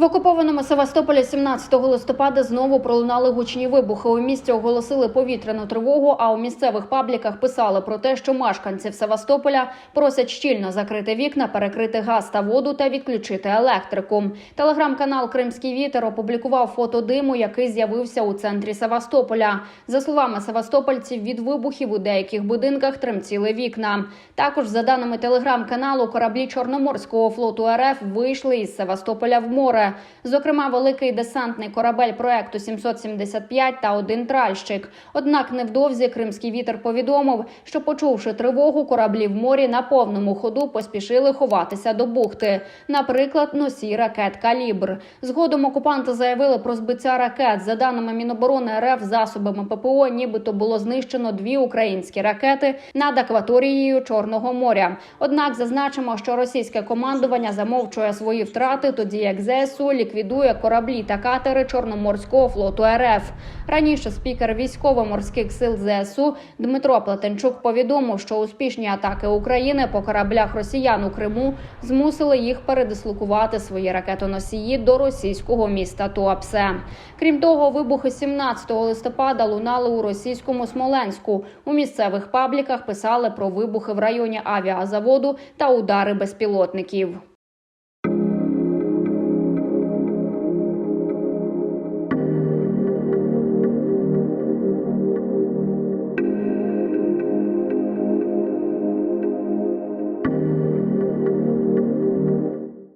В окупованому Севастополі 17 листопада знову пролунали гучні вибухи. У місті оголосили повітряну тривогу. А у місцевих пабліках писали про те, що мешканців Севастополя просять щільно закрити вікна, перекрити газ та воду та відключити електрику. Телеграм-канал Кримський вітер опублікував фото диму, який з'явився у центрі Севастополя. За словами севастопольців, від вибухів у деяких будинках тремтіли вікна. Також, за даними телеграм-каналу, кораблі Чорноморського флоту РФ вийшли із Севастополя в море. Зокрема, великий десантний корабель проекту 775 та один тральщик. Однак невдовзі кримський вітер повідомив, що почувши тривогу, кораблі в морі на повному ходу поспішили ховатися до бухти. Наприклад, носій ракет Калібр. Згодом окупанти заявили про збиття ракет. За даними Міноборони РФ, засобами ППО, нібито було знищено дві українські ракети над акваторією Чорного моря. Однак зазначимо, що російське командування замовчує свої втрати, тоді як ЗСУ ліквідує кораблі та катери Чорноморського флоту РФ. Раніше спікер військово-морських сил ЗСУ Дмитро Плетенчук повідомив, що успішні атаки України по кораблях росіян у Криму змусили їх передислокувати свої ракетоносії до російського міста Туапсе. Крім того, вибухи 17 листопада лунали у російському Смоленську. У місцевих пабліках писали про вибухи в районі авіазаводу та удари безпілотників.